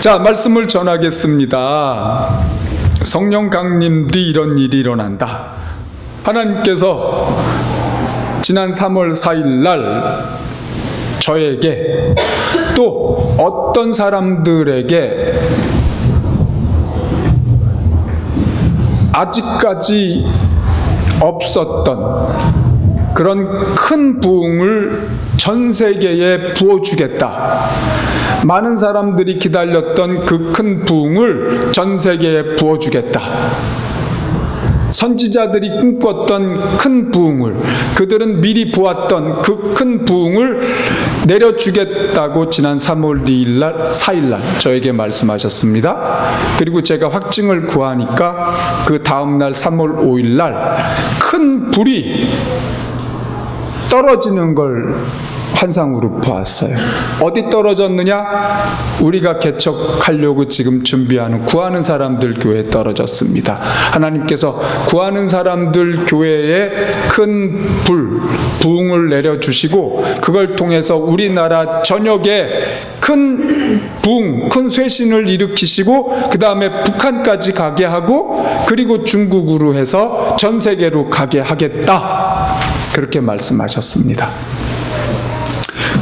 자, 말씀을 전하겠습니다. 성령 강림 뒤 이런 일이 일어난다. 하나님께서 지난 3월 4일 날 저에게 또 어떤 사람들에게 아직까지 없었던 그런 큰 부흥을 전 세계에 부어주겠다. 많은 사람들이 기다렸던 그 큰 부흥을 전 세계에 부어주겠다. 선지자들이 꿈꿨던 큰 부흥을 그들은 미리 보았던 그 큰 부흥을 내려주겠다고 지난 3월 2일 날 4일 날 저에게 말씀하셨습니다. 그리고 제가 확증을 구하니까 그 다음 날 3월 5일 날 큰 불이 떨어지는 걸 환상으로 보았어요. 어디 떨어졌느냐? 우리가 개척하려고 지금 준비하는 구하는 사람들 교회에 떨어졌습니다. 하나님께서 구하는 사람들 교회에 큰 불, 부흥을 내려주시고 그걸 통해서 우리나라 전역에 큰 부흥, 큰 쇄신을 일으키시고 그 다음에 북한까지 가게 하고 그리고 중국으로 해서 전 세계로 가게 하겠다. 그렇게 말씀하셨습니다.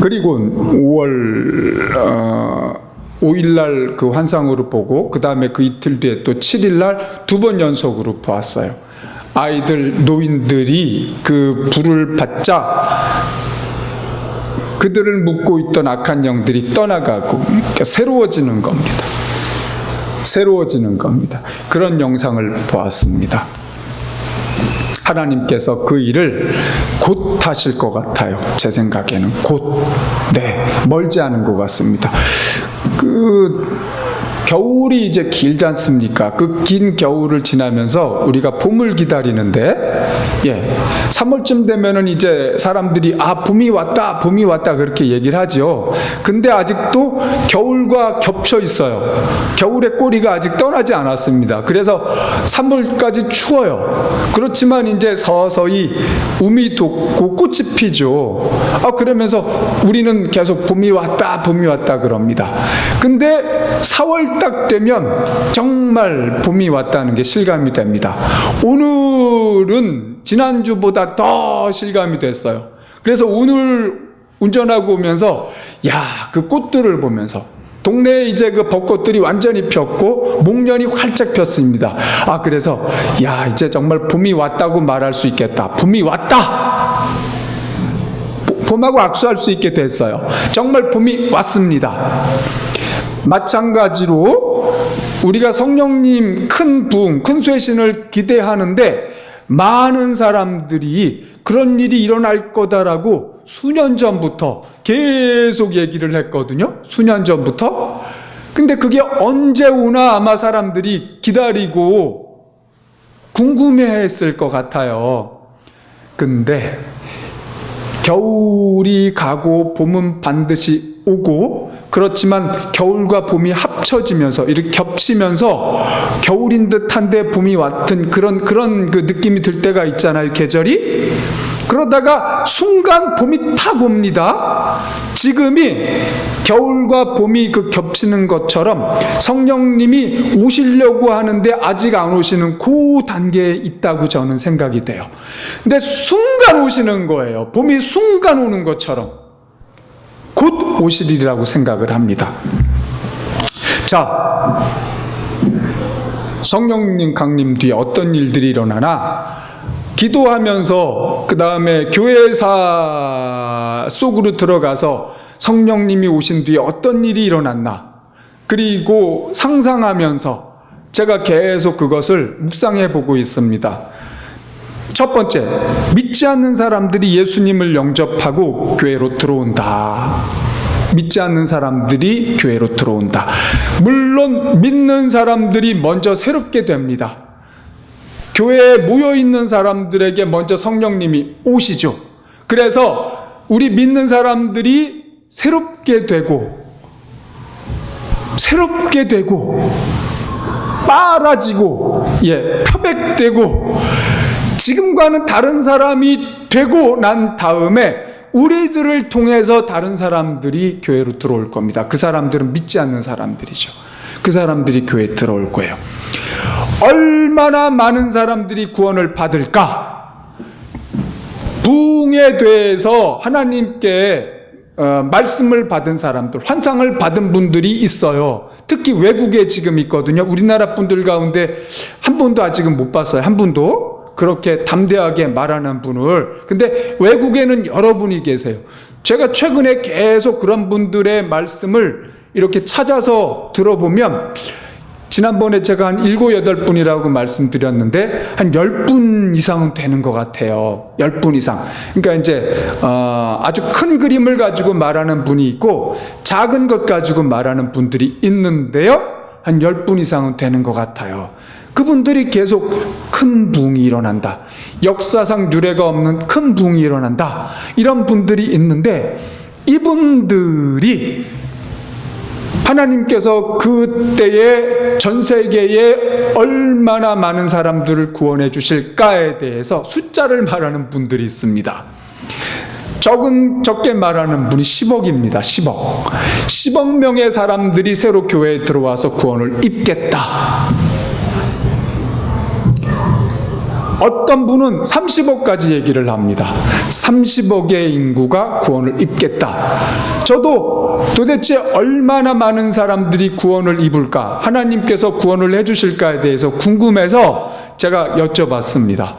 그리고 5월 어, 5일 날 그 환상으로 보고 그 다음에 그 이틀 뒤에 또 7일 날 두 번 연속으로 보았어요. 아이들 노인들이 그 불을 받자 그들을 묶고 있던 악한 영들이 떠나가고 그러니까 새로워지는 겁니다. 새로워지는 겁니다. 그런 영상을 보았습니다. 하나님께서 그 일을 곧 하실 것 같아요. 제 생각에는 곧. 네. 멀지 않은 것 같습니다. 그, 겨울이 이제 길지 않습니까? 그 긴 겨울을 지나면서 우리가 봄을 기다리는데, 예. 3월쯤 되면은 이제 사람들이 아, 봄이 왔다, 봄이 왔다 그렇게 얘기를 하죠. 근데 아직도 겨울과 겹쳐 있어요. 겨울의 꼬리가 아직 떠나지 않았습니다. 그래서 3월까지 추워요. 그렇지만 이제 서서히 움이 돋고 꽃이 피죠. 아, 그러면서 우리는 계속 봄이 왔다, 봄이 왔다 그럽니다. 근데 4월 딱 되면 정말 봄이 왔다는 게 실감이 됩니다. 오늘은 지난주보다 더 실감이 됐어요. 그래서 오늘 운전하고 오면서 야, 그 꽃들을 보면서 동네에 이제 그 벚꽃들이 완전히 폈고 목련이 활짝 폈습니다. 아, 그래서 야, 이제 정말 봄이 왔다고 말할 수 있겠다. 봄이 왔다. 봄하고 악수할 수 있게 됐어요. 정말 봄이 왔습니다. 마찬가지로 우리가 성령님 큰 부흥, 큰 쇄신을 기대하는데 많은 사람들이 그런 일이 일어날 거다라고 수년 전부터 계속 얘기를 했거든요. 수년 전부터. 근데 그게 언제 오나 아마 사람들이 기다리고 궁금해 했을 것 같아요. 근데 겨울이 가고 봄은 반드시 오고 그렇지만 겨울과 봄이 합쳐지면서 이렇게 겹치면서 겨울인 듯한데 봄이 왔던 그런 그런 그 느낌이 들 때가 있잖아요 계절이. 그러다가 순간 봄이 탁 옵니다. 지금이 겨울과 봄이 그 겹치는 것처럼 성령님이 오시려고 하는데 아직 안 오시는 그 단계에 있다고 저는 생각이 돼요. 근데 순간 오시는 거예요. 봄이 순간 오는 것처럼. 곧 오시리라고 생각을 합니다. 자, 성령님 강림 뒤에 어떤 일들이 일어나나 기도하면서 그 다음에 교회사 속으로 들어가서 성령님이 오신 뒤에 어떤 일이 일어났나 그리고 상상하면서 제가 계속 그것을 묵상해 보고 있습니다. 첫 번째, 믿지 않는 사람들이 예수님을 영접하고 교회로 들어온다. 믿지 않는 사람들이 교회로 들어온다. 물론 믿는 사람들이 먼저 새롭게 됩니다. 교회에 모여 있는 사람들에게 먼저 성령님이 오시죠. 그래서 우리 믿는 사람들이 새롭게 되고 새롭게 되고 빨아지고 예, 표백되고 지금과는 다른 사람이 되고 난 다음에 우리들을 통해서 다른 사람들이 교회로 들어올 겁니다. 그 사람들은 믿지 않는 사람들이죠. 그 사람들이 교회에 들어올 거예요. 얼마나 많은 사람들이 구원을 받을까? 부흥에 대해서 하나님께 어, 말씀을 받은 사람들, 환상을 받은 분들이 있어요. 특히 외국에 지금 있거든요. 우리나라 분들 가운데 한 분도 아직은 못 봤어요. 한 분도 그렇게 담대하게 말하는 분을. 근데 외국에는 여러분이 계세요. 제가 최근에 계속 그런 분들의 말씀을 이렇게 찾아서 들어보면 지난번에 제가 한 일곱 여덟 분이라고 말씀드렸는데 한열분 이상은 되는 것 같아요. 열분 이상. 그러니까 이제 어, 아주 큰 그림을 가지고 말하는 분이 있고 작은 것 가지고 말하는 분들이 있는데요. 한열분 이상은 되는 것 같아요. 그분들이 계속 큰 붕이 일어난다. 역사상 유례가 없는 큰 붕이 일어난다. 이런 분들이 있는데 이분들이 하나님께서 그때에 전 세계에 얼마나 많은 사람들을 구원해 주실까에 대해서 숫자를 말하는 분들이 있습니다. 적은 적게 말하는 분이 10억입니다. 10억. 10억 명의 사람들이 새로 교회에 들어와서 구원을 입겠다. 어떤 분은 30억까지 얘기를 합니다. 30억의 인구가 구원을 입겠다. 저도 도대체 얼마나 많은 사람들이 구원을 입을까? 하나님께서 구원을 해주실까에 대해서 궁금해서 제가 여쭤봤습니다.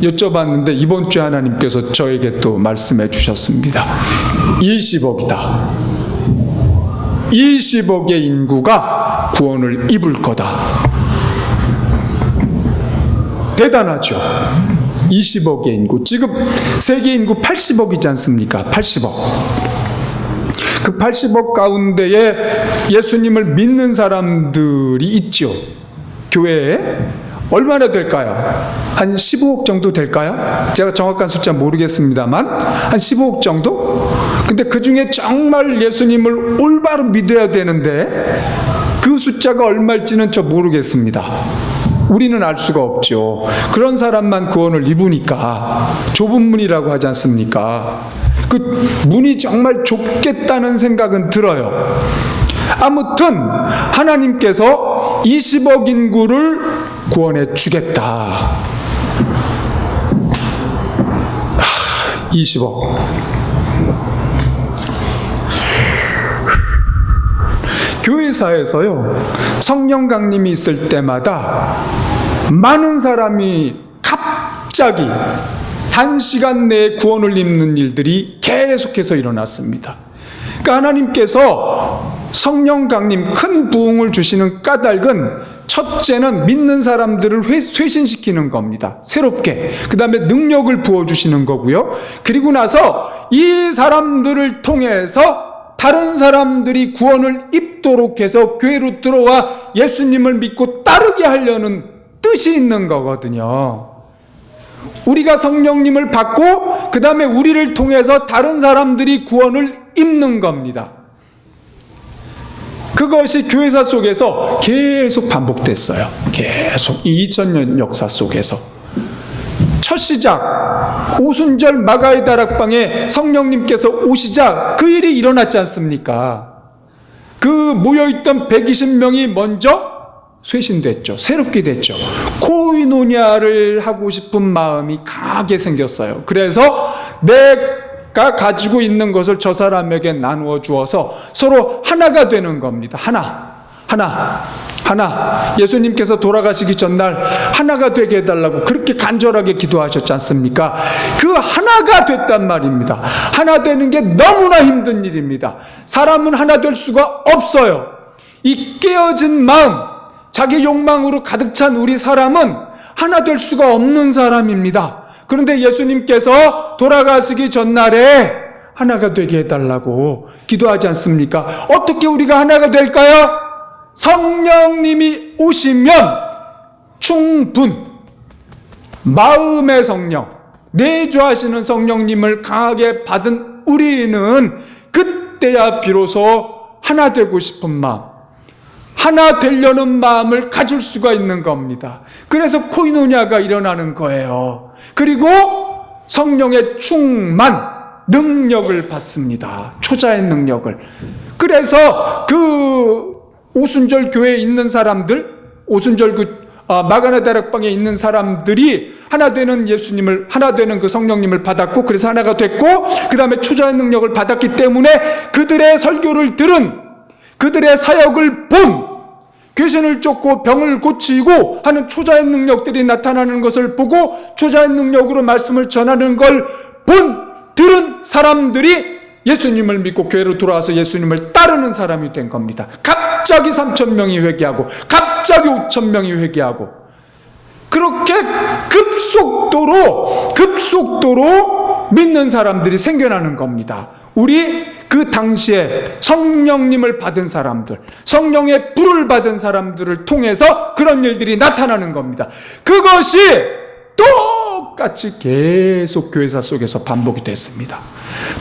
여쭤봤는데 이번 주에 하나님께서 저에게 또 말씀해 주셨습니다. 20억이다. 20억의 인구가 구원을 입을 거다. 대단하죠. 20억의 인구. 지금 세계 인구 80억이지 않습니까? 80억. 그 80억 가운데에 예수님을 믿는 사람들이 있죠. 교회에 얼마나 될까요? 한 15억 정도 될까요? 제가 정확한 숫자 모르겠습니다만 한 15억 정도? 근데 그 중에 정말 예수님을 올바로 믿어야 되는데 그 숫자가 얼마일지는 저 모르겠습니다. 우리는 알 수가 없죠. 그런 사람만 구원을 입으니까 좁은 문이라고 하지 않습니까? 그 문이 정말 좁겠다는 생각은 들어요. 아무튼 하나님께서 20억 인구를 구원해 주겠다. 하, 20억. 교회사에서요, 성령 강림이 있을 때마다 많은 사람이 갑자기 단시간 내에 구원을 입는 일들이 계속해서 일어났습니다. 그러니까 하나님께서 성령 강림 큰 부흥을 주시는 까닭은 첫째는 믿는 사람들을 회, 쇄신시키는 겁니다. 새롭게. 그 다음에 능력을 부어주시는 거고요. 그리고 나서 이 사람들을 통해서 다른 사람들이 구원을 입도록 해서 교회로 들어와 예수님을 믿고 따르게 하려는 뜻이 있는 거거든요. 우리가 성령님을 받고 그 다음에 우리를 통해서 다른 사람들이 구원을 입는 겁니다. 그것이 교회사 속에서 계속 반복됐어요. 계속 이 2000년 역사 속에서 첫 시작 오순절 마가의 다락방에 성령님께서 오시자 그 일이 일어났지 않습니까? 그 모여있던 120명이 먼저 쇄신됐죠. 새롭게 됐죠. 코이노니아를 하고 싶은 마음이 강하게 생겼어요. 그래서 내가 가지고 있는 것을 저 사람에게 나누어 주어서 서로 하나가 되는 겁니다. 하나. 하나. 하나. 예수님께서 돌아가시기 전날 하나가 되게 해달라고 그렇게 간절하게 기도하셨지 않습니까? 그 하나가 됐단 말입니다. 하나 되는 게 너무나 힘든 일입니다. 사람은 하나 될 수가 없어요. 이 깨어진 마음, 자기 욕망으로 가득 찬 우리 사람은 하나 될 수가 없는 사람입니다. 그런데 예수님께서 돌아가시기 전날에 하나가 되게 해달라고 기도하지 않습니까? 어떻게 우리가 하나가 될까요? 성령님이 오시면 충분, 마음의 성령, 내주하시는 성령님을 강하게 받은 우리는 그때야 비로소 하나 되고 싶은 마음, 하나 되려는 마음을 가질 수가 있는 겁니다. 그래서 코이노냐가 일어나는 거예요. 그리고 성령의 충만, 능력을 받습니다. 초자의 능력을. 그래서 그 오순절 교회에 있는 사람들, 오순절 그 아, 마가나 다락방에 있는 사람들이 하나 되는 예수님을 하나 되는 그 성령님을 받았고 그래서 하나가 됐고 그 다음에 초자의 능력을 받았기 때문에 그들의 설교를 들은 그들의 사역을 본 귀신을 쫓고 병을 고치고 하는 초자의 능력들이 나타나는 것을 보고 초자의 능력으로 말씀을 전하는 걸 본 들은 사람들이 예수님을 믿고 교회로 돌아와서 예수님을 따르는 사람이 된 겁니다. 갑자기 3천 명이 회개하고 갑자기 5천 명이 회개하고 그렇게 급속도로 급속도로 믿는 사람들이 생겨나는 겁니다. 우리 그 당시에 성령님을 받은 사람들, 성령의 불을 받은 사람들을 통해서 그런 일들이 나타나는 겁니다. 그것이 똑같이 계속 교회사 속에서 반복이 됐습니다.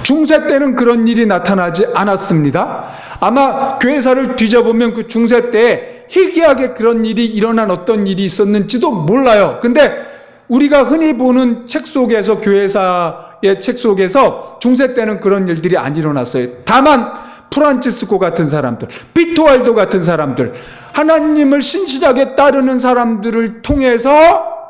중세 때는 그런 일이 나타나지 않았습니다. 아마 교회사를 뒤져보면 그 중세 때 희귀하게 그런 일이 일어난 어떤 일이 있었는지도 몰라요. 근데 우리가 흔히 보는 책 속에서 교회사의 책 속에서 중세 때는 그런 일들이 안 일어났어요. 다만 프란치스코 같은 사람들, 비토알도 같은 사람들, 하나님을 신실하게 따르는 사람들을 통해서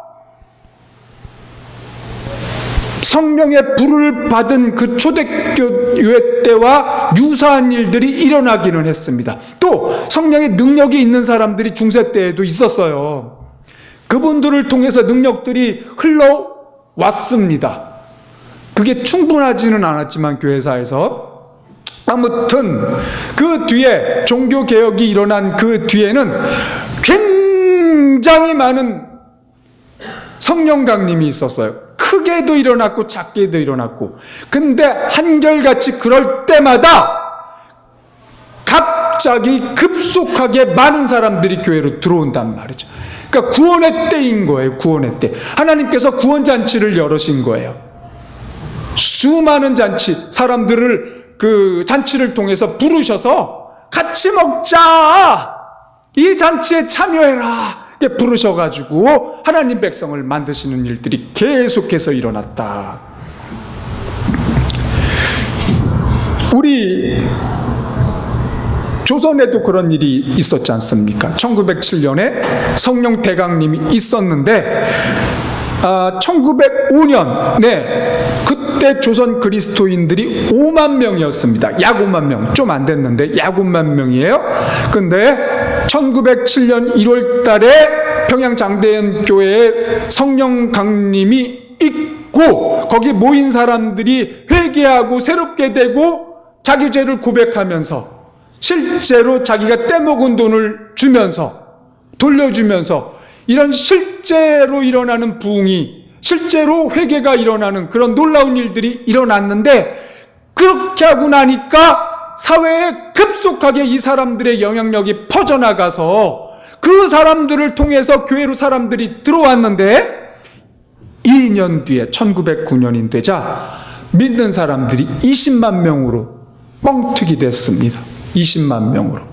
성령의 불을 받은 그 초대교회 때와 유사한 일들이 일어나기는 했습니다. 또 성령의 능력이 있는 사람들이 중세 때에도 있었어요. 그분들을 통해서 능력들이 흘러왔습니다. 그게 충분하지는 않았지만 교회사에서 아무튼 그 뒤에 종교 개혁이 일어난 그 뒤에는 굉장히 많은 성령 강림이 있었어요. 크게도 일어났고 작게도 일어났고. 근데 한결같이 그럴 때마다 갑자기 급속하게 많은 사람들이 교회로 들어온단 말이죠. 그러니까 구원의 때인 거예요. 구원의 때. 하나님께서 구원 잔치를 열으신 거예요. 수많은 잔치, 사람들을 그 잔치를 통해서 부르셔서 같이 먹자! 이 잔치에 참여해라! 부르셔가지고 하나님 백성을 만드시는 일들이 계속해서 일어났다. 우리 조선에도 그런 일이 있었지 않습니까? 1907년에 성령 대강림이 있었는데 아, 1905년, 네, 그때 조선 그리스도인들이 5만 명이었습니다. 약 5만 명, 좀 안 됐는데 약 5만 명이에요. 근데 1907년 1월 달에 평양 장대현 교회에 성령 강림이 있고 거기 모인 사람들이 회개하고 새롭게 되고 자기 죄를 고백하면서 실제로 자기가 떼먹은 돈을 주면서 돌려주면서 이런 실제로 일어나는 부흥이 실제로 회개가 일어나는 그런 놀라운 일들이 일어났는데 그렇게 하고 나니까 사회에 급속하게 이 사람들의 영향력이 퍼져나가서 그 사람들을 통해서 교회로 사람들이 들어왔는데 2년 뒤에 1909년이 되자 믿는 사람들이 20만 명으로 뻥튀기 됐습니다. 20만 명으로.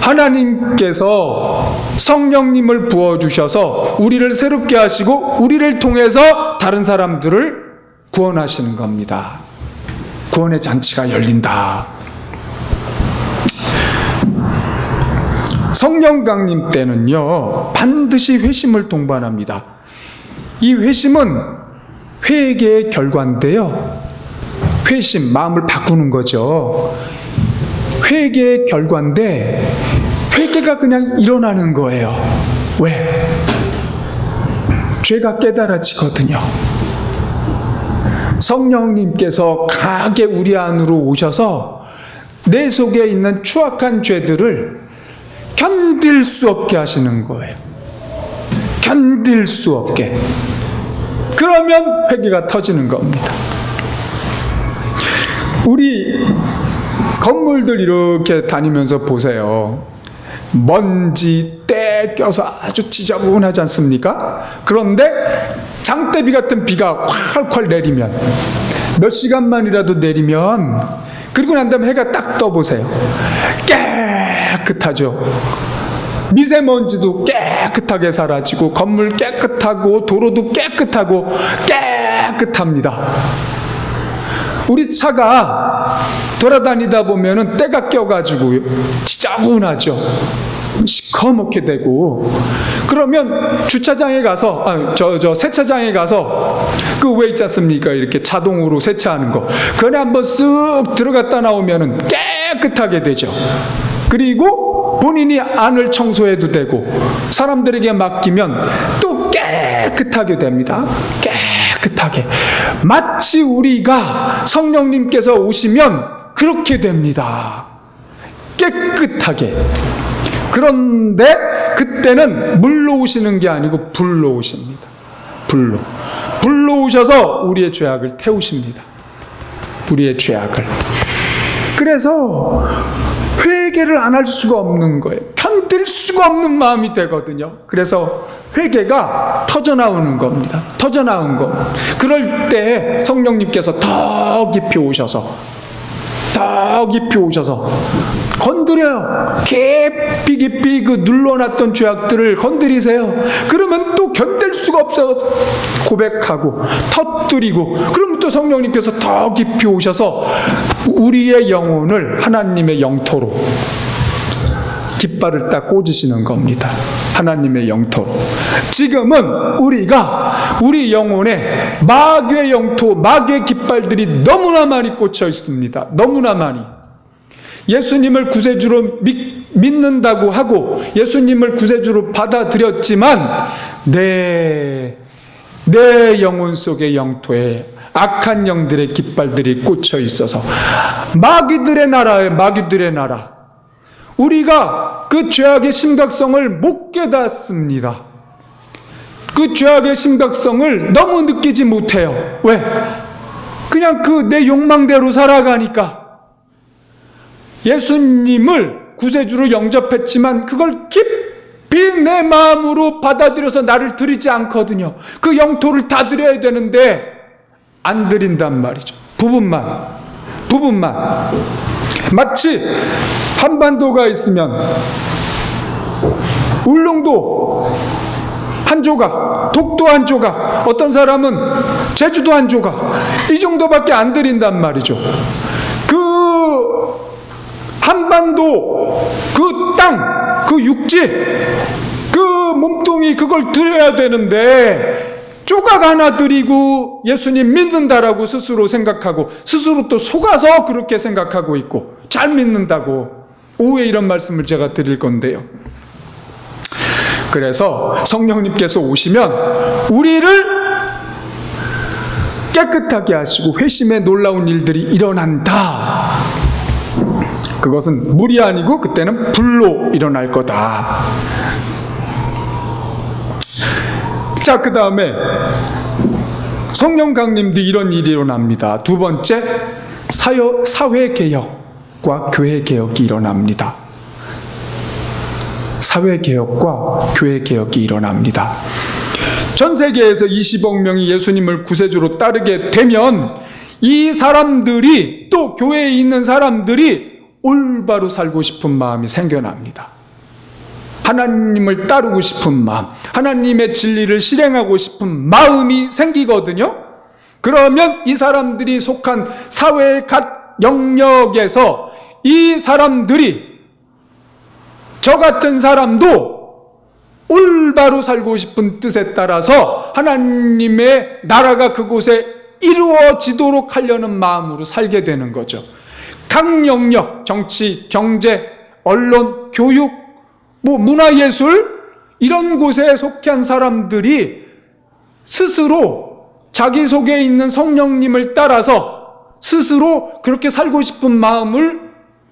하나님께서 성령님을 부어주셔서 우리를 새롭게 하시고 우리를 통해서 다른 사람들을 구원하시는 겁니다. 구원의 잔치가 열린다. 성령 강림 때는요, 반드시 회심을 동반합니다. 이 회심은 회개의 결과인데요. 회심, 마음을 바꾸는 거죠. 회개의 결과인데 회개가 그냥 일어나는 거예요. 왜? 죄가 깨달아지거든요. 성령님께서 강하게 우리 안으로 오셔서 내 속에 있는 추악한 죄들을 견딜 수 없게 하시는 거예요. 견딜 수 없게. 그러면 회개가 터지는 겁니다. 우리 건물들 이렇게 다니면서 보세요. 먼지, 때 껴서 아주 지저분하지 않습니까? 그런데 장대비 같은 비가 콸콸 내리면 몇 시간만이라도 내리면 그리고 난 다음에 해가 딱 떠보세요. 깨끗하죠. 미세먼지도 깨끗하게 사라지고 건물 깨끗하고 도로도 깨끗하고 깨끗합니다. 우리 차가 돌아다니다 보면은 때가 껴가지고 지저분하죠. 시커멓게 되고. 그러면 주차장에 가서 아, 저 저 세차장에 가서 그 왜 있지 않습니까? 이렇게 자동으로 세차하는 거. 그에 한번 쓱 들어갔다 나오면은 깨끗하게 되죠. 그리고 본인이 안을 청소해도 되고 사람들에게 맡기면 또 깨끗하게 됩니다. 깨끗하게 마치 우리가 성령님께서 오시면 그렇게 됩니다 깨끗하게 그런데 그때는 물로 오시는 게 아니고 불로 오십니다. 불로. 불로 오셔서 우리의 죄악을 태우십니다. 우리의 죄악을. 그래서 회개를 안 할 수가 없는 거예요. 견딜 수가 없는 마음이 되거든요. 그래서 회개가 터져 나오는 겁니다. 터져 나온 거. 그럴 때 성령님께서 더 깊이 오셔서 더 깊이 오셔서 건드려요. 깊이 깊이 그 눌러놨던 죄악들을 건드리세요. 그러면 또 견딜 수가 없어 고백하고 터뜨리고 그러면 또 성령님께서 더 깊이 오셔서 우리의 영혼을 하나님의 영토로 깃발을 딱 꽂으시는 겁니다. 하나님의 영토로. 지금은 우리가 우리 영혼에 마귀의 영토, 마귀의 깃발들이 너무나 많이 꽂혀 있습니다. 너무나 많이. 예수님을 구세주로 믿, 믿는다고 하고 예수님을 구세주로 받아들였지만 내, 내 영혼 속의 영토에 악한 영들의 깃발들이 꽂혀 있어서 마귀들의 나라에 마귀들의 나라 우리가 그 죄악의 심각성을 못 깨닫습니다. 그 죄악의 심각성을 너무 느끼지 못해요. 왜? 그냥 그 내 욕망대로 살아가니까. 예수님을 구세주로 영접했지만 그걸 깊이 내 마음으로 받아들여서 나를 드리지 않거든요. 그 영토를 다 드려야 되는데 안 드린단 말이죠. 부분만. 부분만. 마치 한반도가 있으면 울릉도 한 조각, 독도 한 조각, 어떤 사람은 제주도 한 조각, 이 정도밖에 안 드린단 말이죠. 그 한반도, 그 땅, 그 육지, 그 몸뚱이 그걸 드려야 되는데 조각 하나 드리고 예수님 믿는다라고 스스로 생각하고 스스로 또 속아서 그렇게 생각하고 있고 잘 믿는다고 오후에 이런 말씀을 제가 드릴 건데요. 그래서 성령님께서 오시면 우리를 깨끗하게 하시고 회심의 놀라운 일들이 일어난다. 그것은 물이 아니고 그때는 불로 일어날 거다. 자, 그 다음에 성령 강림도 이런 일이 일어납니다. 두 번째, 사여, 사회 개혁과 교회 개혁이 일어납니다. 사회 개혁과 교회 개혁이 일어납니다. 전 세계에서 20억 명이 예수님을 구세주로 따르게 되면 이 사람들이 또 교회에 있는 사람들이 올바로 살고 싶은 마음이 생겨납니다. 하나님을 따르고 싶은 마음, 하나님의 진리를 실행하고 싶은 마음이 생기거든요. 그러면 이 사람들이 속한 사회의 각 영역에서 이 사람들이 저 같은 사람도 올바로 살고 싶은 뜻에 따라서 하나님의 나라가 그곳에 이루어지도록 하려는 마음으로 살게 되는 거죠. 각 영역, 정치, 경제, 언론, 교육, 뭐 문화예술 이런 곳에 속한 사람들이 스스로 자기 속에 있는 성령님을 따라서 스스로 그렇게 살고 싶은 마음을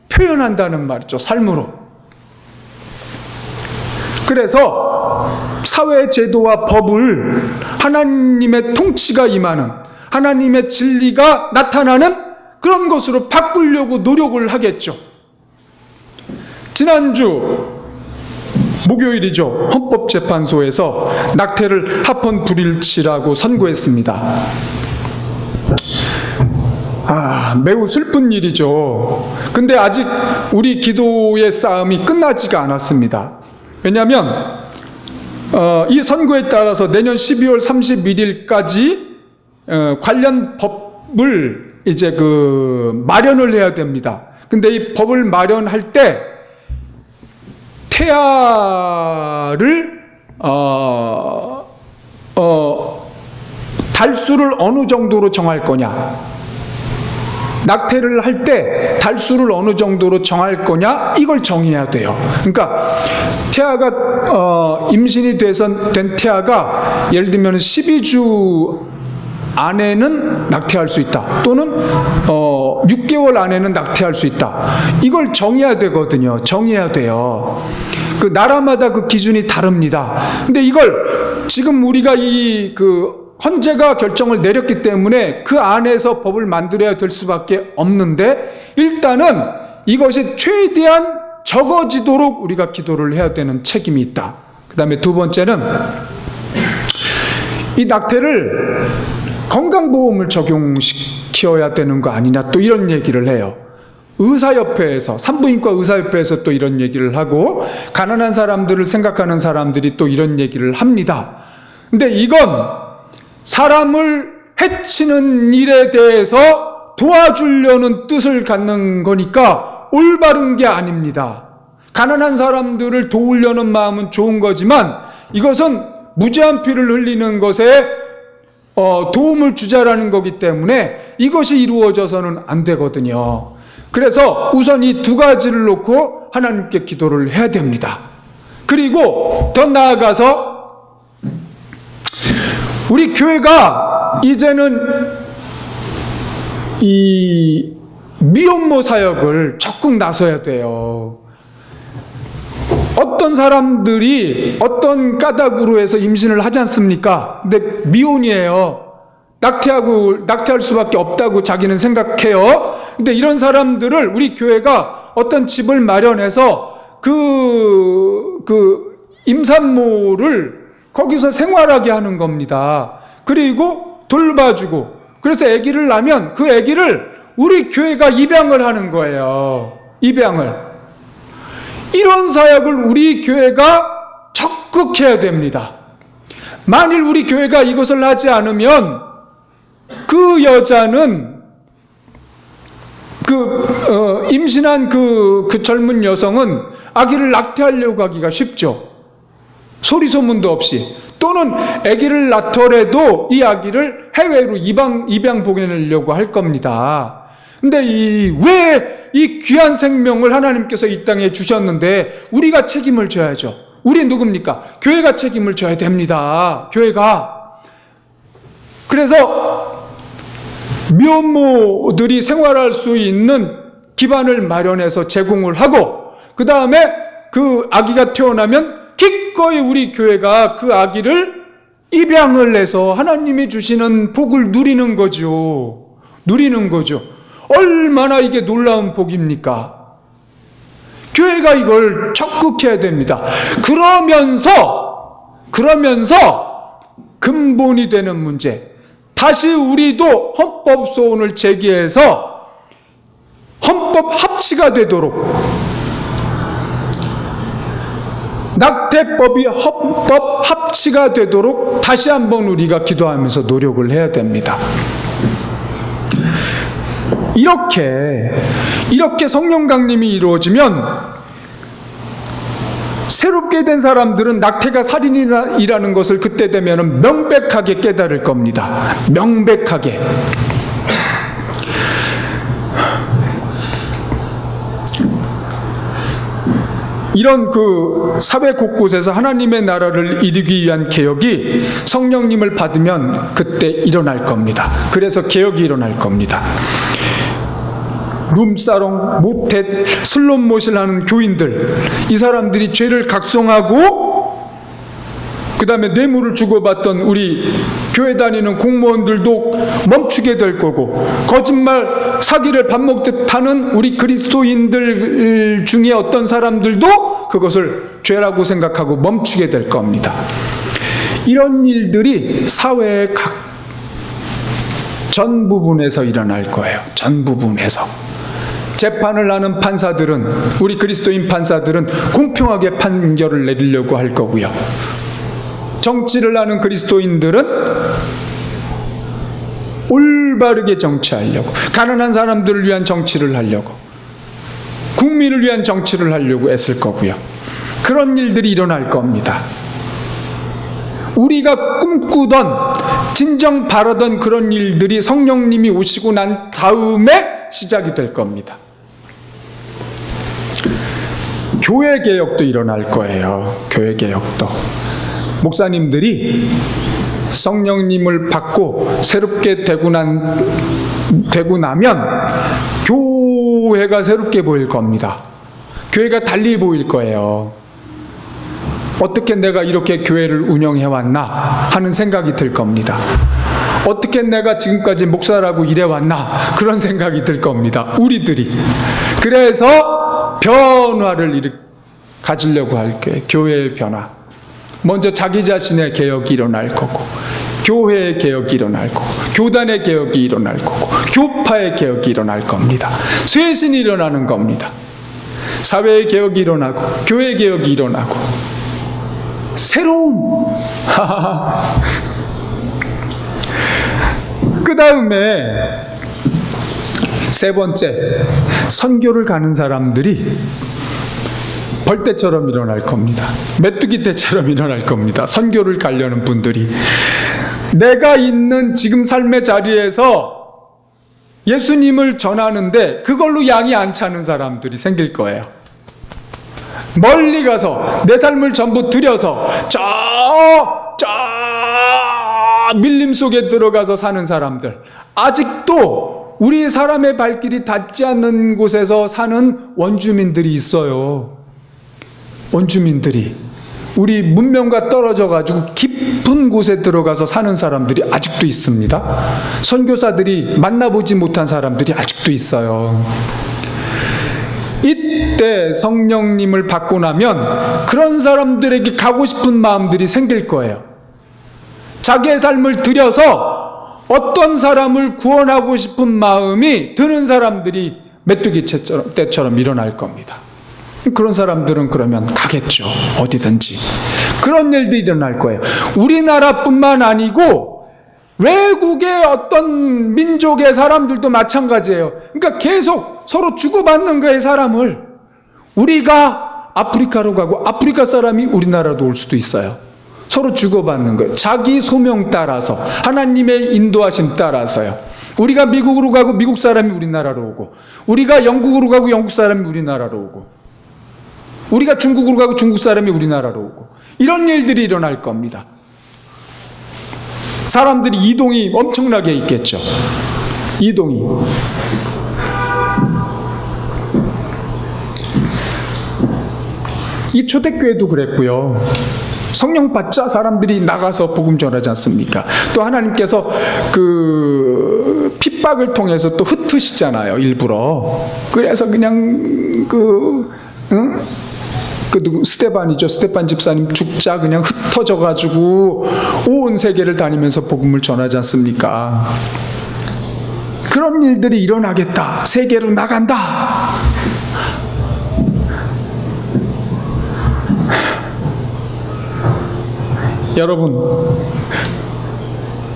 표현한다는 말이죠. 삶으로. 그래서 사회 제도와 법을 하나님의 통치가 임하는 하나님의 진리가 나타나는 그런 것으로 바꾸려고 노력을 하겠죠. 지난주 목요일이죠. 헌법재판소에서 낙태를 합헌 불일치라고 선고했습니다. 아, 매우 슬픈 일이죠. 근데 아직 우리 기도의 싸움이 끝나지가 않았습니다. 왜냐하면 어, 이 선고에 따라서 내년 12월 31일까지 어, 관련 법을 이제 그 마련을 해야 됩니다. 근데 이 법을 마련할 때 태아를 어, 어, 달수를 어느 정도로 정할 거냐? 낙태를 할 때 달수를 어느 정도로 정할 거냐? 이걸 정해야 돼요. 그러니까 태아가 어, 임신이 돼서 된 태아가 예를 들면 12주 안에는 낙태할 수 있다. 또는 어 6개월 안에는 낙태할 수 있다. 이걸 정해야 되거든요. 정해야 돼요. 그 나라마다 그 기준이 다릅니다. 근데 이걸 지금 우리가 이그 헌재가 결정을 내렸기 때문에 그 안에서 법을 만들어야 될 수밖에 없는데 일단은 이것이 최대한 적어지도록 우리가 기도를 해야 되는 책임이 있다. 그 다음에 두 번째는 이 낙태를 건강보험을 적용시켜야 되는 거 아니냐 또 이런 얘기를 해요. 의사협회에서 산부인과 의사협회에서 또 이런 얘기를 하고 가난한 사람들을 생각하는 사람들이 또 이런 얘기를 합니다. 근데 이건 사람을 해치는 일에 대해서 도와주려는 뜻을 갖는 거니까 올바른 게 아닙니다. 가난한 사람들을 도우려는 마음은 좋은 거지만 이것은 무지한 피를 흘리는 것에 어, 도움을 주자라는 거기 때문에 이것이 이루어져서는 안 되거든요. 그래서 우선 이 두 가지를 놓고 하나님께 기도를 해야 됩니다. 그리고 더 나아가서 우리 교회가 이제는 이 미혼모 사역을 적극 나서야 돼요. 어떤 사람들이 어떤 까닭으로 해서 임신을 하지 않습니까? 근데 미혼이에요. 낙태하고 낙태할 수밖에 없다고 자기는 생각해요. 근데 이런 사람들을 우리 교회가 어떤 집을 마련해서 그, 그 임산모를 거기서 생활하게 하는 겁니다. 그리고 돌봐주고 그래서 아기를 낳으면 그 아기를 우리 교회가 입양을 하는 거예요. 입양을. 이런 사역을 우리 교회가 적극 해야 됩니다. 만일 우리 교회가 이것을 하지 않으면 그 여자는 그 어, 임신한 그, 그 젊은 여성은 아기를 낙태하려고 하기가 쉽죠. 소리 소문도 없이 또는 아기를 낳더라도 이 아기를 해외로 입양 입양 보내려고 할 겁니다. 근데 이 왜 이 귀한 생명을 하나님께서 이 땅에 주셨는데 우리가 책임을 져야죠. 우리 누굽니까? 교회가 책임을 져야 됩니다. 교회가. 그래서 미혼모들이 생활할 수 있는 기반을 마련해서 제공을 하고 그 다음에 그 아기가 태어나면 기꺼이 우리 교회가 그 아기를 입양을 해서 하나님이 주시는 복을 누리는 거죠. 누리는 거죠. 얼마나 이게 놀라운 복입니까? 교회가 이걸 적극해야 됩니다. 그러면서, 그러면서 근본이 되는 문제. 다시 우리도 헌법 소원을 제기해서 헌법 합치가 되도록 낙태법이 헌법 합치가 되도록 다시 한번 우리가 기도하면서 노력을 해야 됩니다. 이렇게 이렇게 성령 강림이 이루어지면 새롭게 된 사람들은 낙태가 살인이라는 것을 그때 되면 명백하게 깨달을 겁니다. 명백하게. 이런 그 사회 곳곳에서 하나님의 나라를 이루기 위한 개혁이 성령님을 받으면 그때 일어날 겁니다. 그래서 개혁이 일어날 겁니다. 룸사롱, 모텔, 슬롯못을 하는 교인들, 이 사람들이 죄를 각성하고 그 다음에 뇌물을 주고받던 우리 교회 다니는 공무원들도 멈추게 될 거고 거짓말 사기를 밥 먹듯 하는 우리 그리스도인들 중에 어떤 사람들도 그것을 죄라고 생각하고 멈추게 될 겁니다. 이런 일들이 사회의 각 전 부분에서 일어날 거예요. 전 부분에서. 재판을 하는 판사들은 우리 그리스도인 판사들은 공평하게 판결을 내리려고 할 거고요. 정치를 하는 그리스도인들은 올바르게 정치하려고 가난한 사람들을 위한 정치를 하려고 국민을 위한 정치를 하려고 애쓸 거고요. 그런 일들이 일어날 겁니다. 우리가 꿈꾸던 진정 바라던 그런 일들이 성령님이 오시고 난 다음에 시작이 될 겁니다. 교회 개혁도 일어날 거예요. 교회 개혁도. 목사님들이 성령님을 받고 새롭게 되고 난 되고 나면 교회가 새롭게 보일 겁니다. 교회가 달리 보일 거예요. 어떻게 내가 이렇게 교회를 운영해 왔나 하는 생각이 들 겁니다. 어떻게 내가 지금까지 목사라고 일해 왔나 그런 생각이 들 겁니다. 우리들이. 그래서 변화를 일 가지려고 할 거예요. 교회의 변화. 먼저 자기 자신의 개혁이 일어날 거고, 교회의 개혁이 일어날 거고, 교단의 개혁이 일어날 거고, 교파의 개혁이 일어날 겁니다. 쇄신이 일어나는 겁니다. 사회의 개혁이 일어나고, 교회 개혁이 일어나고, 새로운 그 다음에 세 번째 선교를 가는 사람들이 벌떼처럼 일어날 겁니다. 메뚜기 떼처럼 일어날 겁니다. 선교를 가려는 분들이 내가 있는 지금 삶의 자리에서 예수님을 전하는데 그걸로 양이 안 차는 사람들이 생길 거예요. 멀리 가서 내 삶을 전부 들여서 저, 저 밀림 속에 들어가서 사는 사람들. 아직도 우리 사람의 발길이 닿지 않는 곳에서 사는 원주민들이 있어요. 원주민들이. 우리 문명과 떨어져 가지고 깊은 곳에 들어가서 사는 사람들이 아직도 있습니다. 선교사들이 만나보지 못한 사람들이 아직도 있어요. 이때 성령님을 받고 나면 그런 사람들에게 가고 싶은 마음들이 생길 거예요. 자기의 삶을 들여서 어떤 사람을 구원하고 싶은 마음이 드는 사람들이 메뚜기 때처럼 일어날 겁니다. 그런 사람들은 그러면 가겠죠. 어디든지. 그런 일들이 일어날 거예요. 우리나라뿐만 아니고 외국의 어떤 민족의 사람들도 마찬가지예요. 그러니까 계속 서로 주고받는 거예요, 사람을. 우리가 아프리카로 가고 아프리카 사람이 우리나라로 올 수도 있어요. 서로 주고받는 거예요. 자기 소명 따라서 하나님의 인도하심 따라서요. 우리가 미국으로 가고 미국 사람이 우리나라로 오고 우리가 영국으로 가고 영국 사람이 우리나라로 오고 우리가 중국으로 가고 중국 사람이 우리나라로 오고 이런 일들이 일어날 겁니다. 사람들이 이동이 엄청나게 있겠죠. 이동이. 이 초대교회도 그랬고요. 성령 받자 사람들이 나가서 복음 전하지 않습니까? 또 하나님께서 그 핍박을 통해서 또 흩으시잖아요, 일부러. 그래서 그냥 그, 응? 그 누구 스테반이죠. 스테반 집사님 죽자 그냥 흩어져 가지고 온 세계를 다니면서 복음을 전하지 않습니까? 그런 일들이 일어나겠다. 세계로 나간다. 여러분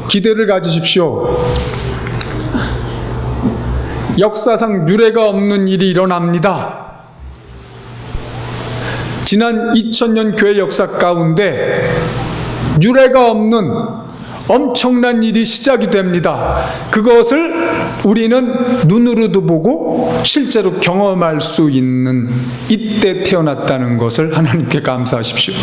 기대를 가지십시오. 역사상 유례가 없는 일이 일어납니다. 지난 2000년 교회 역사 가운데 유례가 없는 엄청난 일이 시작이 됩니다. 그것을 우리는 눈으로도 보고 실제로 경험할 수 있는 이때 태어났다는 것을 하나님께 감사하십시오.